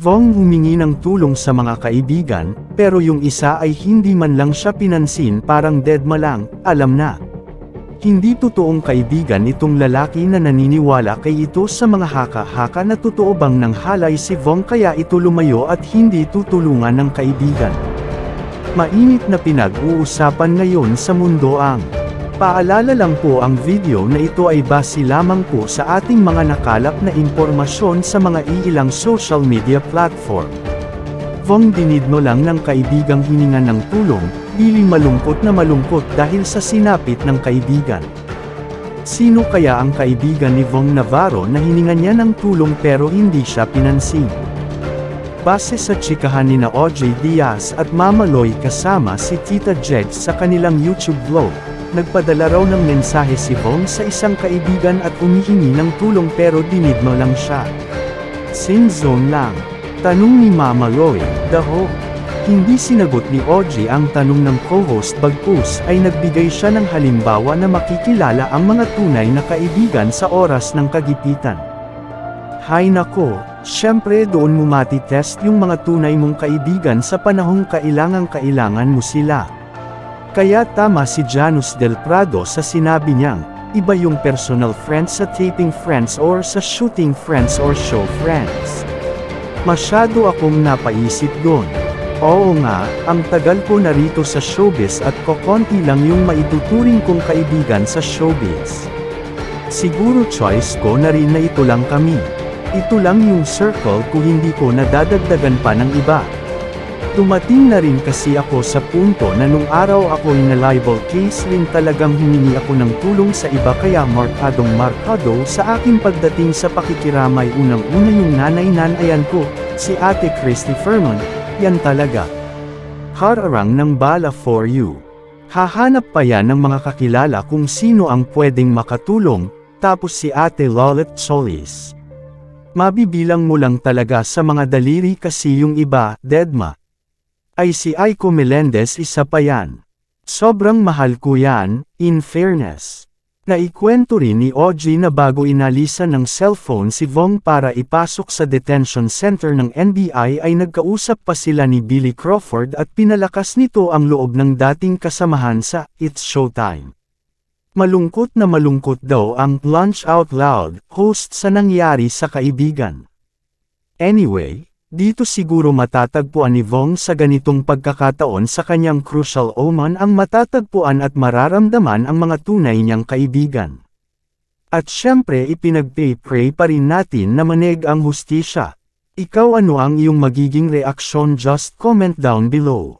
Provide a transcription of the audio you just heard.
Vong humingi ng tulong sa mga kaibigan, pero yung isa ay hindi man lang siya pinansin parang deadma lang, alam na. Hindi totoong kaibigan itong lalaki na naniniwala kay ito sa mga haka-haka na totoo bang nang halay si Vong kaya ito lumayo at hindi tutulungan ng kaibigan. Mainit na pinag-uusapan ngayon sa mundo ang Paalala lang po ang video na ito ay base lamang po sa ating mga nakalap na impormasyon sa mga iilang social media platform. Vong dinidno lang ng kaibigang hininga ng tulong, biling malungkot na malungkot dahil sa sinapit ng kaibigan. Sino kaya ang kaibigan ni Vong Navarro na hininga niya ng tulong pero hindi siya pinansin? Base sa tsikahan ni na OJ Diaz at Mama Loy kasama si Tita Jeg sa kanilang YouTube vlog, nagpadala raw ng mensahe si Vong sa isang kaibigan at umihingi ng tulong pero dinidmo lang siya. Sing zone lang. Tanong ni Mama Loy, daho. Hindi sinagot ni OJ ang tanong ng co-host bagkus ay nagbigay siya ng halimbawa na makikilala ang mga tunay na kaibigan sa oras ng kagipitan. Hay nako, syempre doon mo matitest yung mga tunay mong kaibigan sa panahong kailangang kailangan mo sila. Kaya tama si Janus Del Prado sa sinabi niyang, iba yung personal friends sa taping friends or sa shooting friends or show friends. Masyado akong napaisip doon. Oo nga, ang tagal ko narito sa showbiz at kokonti lang yung maituturing kong kaibigan sa showbiz. Siguro choice ko na rin na ito lang kami. Ito lang yung circle ko hindi ko nadadagdagan pa ng iba. Dumating na rin kasi ako sa punto na nung araw ako na libel case rin talagang humingi ako ng tulong sa iba kaya markadong markado sa aking pagdating sa pakikiramay unang-una yung nanay-nanayan ko, si Ate Christy Ferman, yan talaga. Hararang ng bala for you. Hahanap pa yan ng mga kakilala kung sino ang pwedeng makatulong, tapos si Ate Lolet Solis. Mabibilang mo lang talaga sa mga daliri kasi yung iba, deadma. Ay si Aiko Melendez isa pa yan. Sobrang mahal ko yan, in fairness. Naikwento rin ni OG na bago inalisan ng cellphone si Vong para ipasok sa detention center ng NBI ay nagkausap pa sila ni Billy Crawford at pinalakas nito ang loob ng dating kasamahan sa It's Showtime. Malungkot na malungkot daw ang Lunch Out Loud host sa nangyari sa kaibigan. Anyway, dito siguro matatagpuan ni Vong sa ganitong pagkakataon sa kanyang crucial oman ang matatagpuan at mararamdaman ang mga tunay niyang kaibigan. At syempre ipinagpay-pray pa rin natin na manig ang hustisya. Ikaw ano ang iyong magiging reaksyon just comment down below.